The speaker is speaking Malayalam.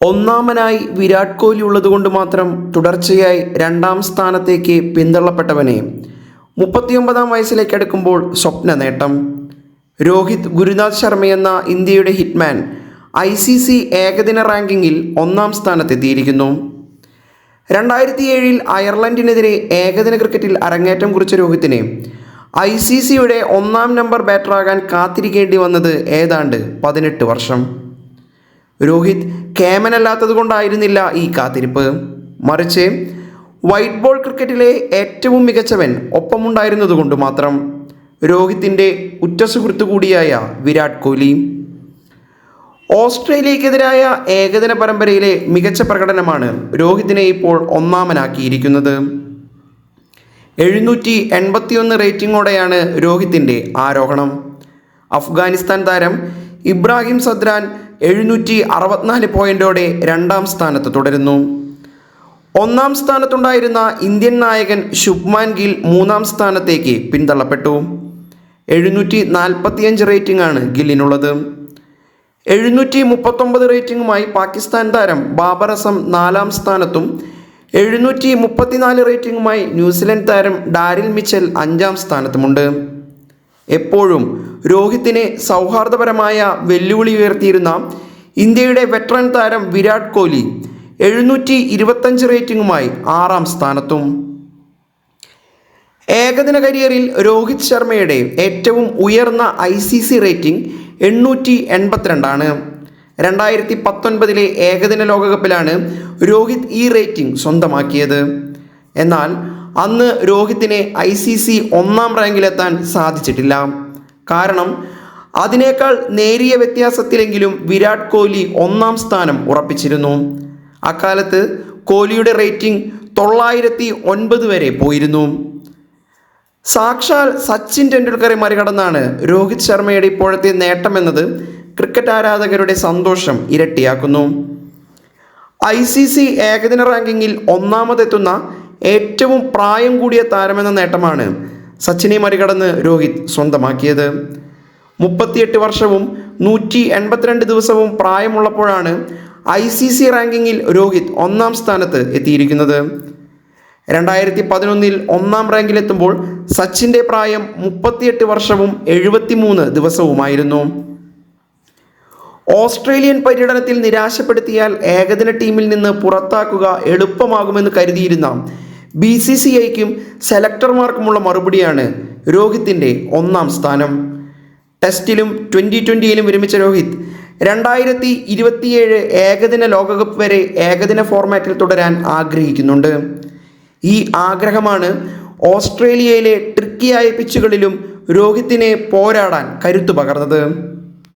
ഒന്നാമനായി വിരാട് കോഹ്ലി ഉള്ളതുകൊണ്ട് മാത്രം തുടർച്ചയായി രണ്ടാം സ്ഥാനത്തേക്ക് പിന്തള്ളപ്പെട്ടവനെ മുപ്പത്തിയൊമ്പതാം വയസ്സിലേക്ക് അടുക്കുമ്പോൾ സ്വപ്ന നേട്ടം. രോഹിത് ഗുരുനാഥ് ശർമ്മയെന്ന ഇന്ത്യയുടെ ഹിറ്റ്മാൻ ഐ സി സി ഏകദിന റാങ്കിങ്ങിൽ ഒന്നാം സ്ഥാനത്തെത്തിയിരിക്കുന്നു. രണ്ടായിരത്തി ഏഴിൽ അയർലൻഡിനെതിരെ ഏകദിന ക്രിക്കറ്റിൽ അരങ്ങേറ്റം കുറിച്ച രോഹിത്തിനെ ഐ സി സിയുടെ ഒന്നാം നമ്പർ ബാറ്ററാകാൻ കാത്തിരിക്കേണ്ടി വന്നത് ഏതാണ്ട് പതിനെട്ട് വർഷം. രോഹിത് കേമനല്ലാത്തത് കൊണ്ടായിരുന്നില്ല ഈ കാത്തിരിപ്പ്. മറിച്ച് വൈറ്റ് ബോൾ ക്രിക്കറ്റിലെ ഏറ്റവും മികച്ചവൻ ഒപ്പമുണ്ടായിരുന്നതുകൊണ്ട് മാത്രം രോഹിത്തിന്റെ ഉറ്റ സുഹൃത്തു കൂടിയായ വിരാട് കോഹ്ലി. ഓസ്ട്രേലിയക്കെതിരായ ഏകദിന പരമ്പരയിലെ മികച്ച പ്രകടനമാണ് രോഹിത്തിനെ ഇപ്പോൾ ഒന്നാമനാക്കിയിരിക്കുന്നത്. എഴുന്നൂറ്റി എൺപത്തിയൊന്ന് റേറ്റിംഗോടെയാണ് രോഹിത്തിന്റെ ആരോഹണം. അഫ്ഗാനിസ്ഥാൻ താരം ഇബ്രാഹിം സദ്രാൻ എഴുന്നൂറ്റി അറുപത്തിനാല് പോയിന്റോടെ രണ്ടാം സ്ഥാനത്ത് തുടരുന്നു. ഒന്നാം സ്ഥാനത്തുണ്ടായിരുന്ന ഇന്ത്യൻ നായകൻ ശുഭ്മാൻ ഗിൽ മൂന്നാം സ്ഥാനത്തേക്ക് പിന്തള്ളപ്പെട്ടു. എഴുന്നൂറ്റി നാൽപ്പത്തിയഞ്ച് റേറ്റിംഗ് ആണ് ഗില്ലിനുള്ളത്. എഴുന്നൂറ്റി മുപ്പത്തൊമ്പത് റേറ്റിംഗുമായി പാകിസ്ഥാൻ താരം ബാബറസം നാലാം സ്ഥാനത്തും എഴുന്നൂറ്റി മുപ്പത്തിനാല് റേറ്റിംഗുമായി ന്യൂസിലൻഡ് താരം ഡാരിൽ മിച്ചൽ അഞ്ചാം സ്ഥാനത്തുമുണ്ട്. എപ്പോഴും രോഹിത്തിനെ സൗഹാർദ്ദപരമായ വെല്ലുവിളി ഉയർത്തിയിരുന്ന ഇന്ത്യയുടെ വെറ്ററൻ താരം വിരാട് കോഹ്ലി എഴുന്നൂറ്റി ഇരുപത്തഞ്ച് റേറ്റിംഗുമായി ആറാം സ്ഥാനത്തും. ഏകദിന കരിയറിൽ രോഹിത് ശർമ്മയുടെ ഏറ്റവും ഉയർന്ന ഐ സി സി റേറ്റിംഗ് എണ്ണൂറ്റി എൺപത്തിരണ്ടാണ് രണ്ടായിരത്തി പത്തൊൻപതിലെ ഏകദിന ലോകകപ്പിലാണ് രോഹിത് ഈ റേറ്റിംഗ് സ്വന്തമാക്കിയത്. എന്നാൽ അന്ന് രോഹിത്തിനെ ഐ സി സി ഒന്നാം റാങ്കിലെത്താൻ സാധിച്ചിട്ടില്ല. കാരണം അതിനേക്കാൾ നേരിയ വ്യത്യാസത്തിലെങ്കിലും വിരാട് കോഹ്ലി ഒന്നാം സ്ഥാനം ഉറപ്പിച്ചിരുന്നു. അക്കാലത്ത് കോഹ്ലിയുടെ റേറ്റിംഗ് തൊള്ളായിരത്തി ഒൻപത് വരെ പോയിരുന്നു. സാക്ഷാൽ സച്ചിൻ ടെണ്ടുൽക്കറെ മറികടന്നാണ് രോഹിത് ശർമ്മയുടെ ഇപ്പോഴത്തെ നേട്ടമെന്നത് ക്രിക്കറ്റ് ആരാധകരുടെ സന്തോഷം ഇരട്ടിയാക്കുന്നു. ഐ സി സി ഏകദിന റാങ്കിങ്ങിൽ ഒന്നാമതെത്തുന്ന ഏറ്റവും പ്രായം കൂടിയ താരമെന്ന നേട്ടമാണ് സച്ചിനെ മറികടന്ന് രോഹിത് സ്വന്തമാക്കിയത്. മുപ്പത്തിയെട്ട് വർഷവും നൂറ്റി എൺപത്തിരണ്ട് ദിവസവും പ്രായമുള്ളപ്പോഴാണ് ഐ സി സി റാങ്കിങ്ങിൽ രോഹിത് ഒന്നാം സ്ഥാനത്ത് എത്തിയിരിക്കുന്നത്. രണ്ടായിരത്തി പതിനൊന്നിൽ ഒന്നാം റാങ്കിലെത്തുമ്പോൾ സച്ചിന്റെ പ്രായം മുപ്പത്തിയെട്ട് വർഷവും എഴുപത്തിമൂന്ന് ദിവസവുമായിരുന്നു. ഓസ്ട്രേലിയൻ പര്യടനത്തിൽ നിരാശപ്പെടുത്തിയാൽ ഏകദിന ടീമിൽ നിന്ന് പുറത്താക്കുക എളുപ്പമാകുമെന്ന് കരുതിയിരുന്ന ബി സി സി ഐക്കും സെലക്ടർമാർക്കുമുള്ള മറുപടിയാണ് രോഹിത്തിന്റെ ഒന്നാം സ്ഥാനം. ടെസ്റ്റിലും ട്വന്റി ട്വന്റിയിലും വിരമിച്ച രോഹിത് രണ്ടായിരത്തി ഇരുപത്തിയേഴ് ഏകദിന ലോകകപ്പ് വരെ ഏകദിന ഫോർമാറ്റിൽ തുടരാൻ ആഗ്രഹിക്കുന്നുണ്ട്. ഈ ആഗ്രഹമാണ് ഓസ്ട്രേലിയയിലെ ട്രിക്കിയായ പിച്ചുകളിലും രോഹിത്തിനെ പോരാടാൻ കരുത്തു പകർന്നത്.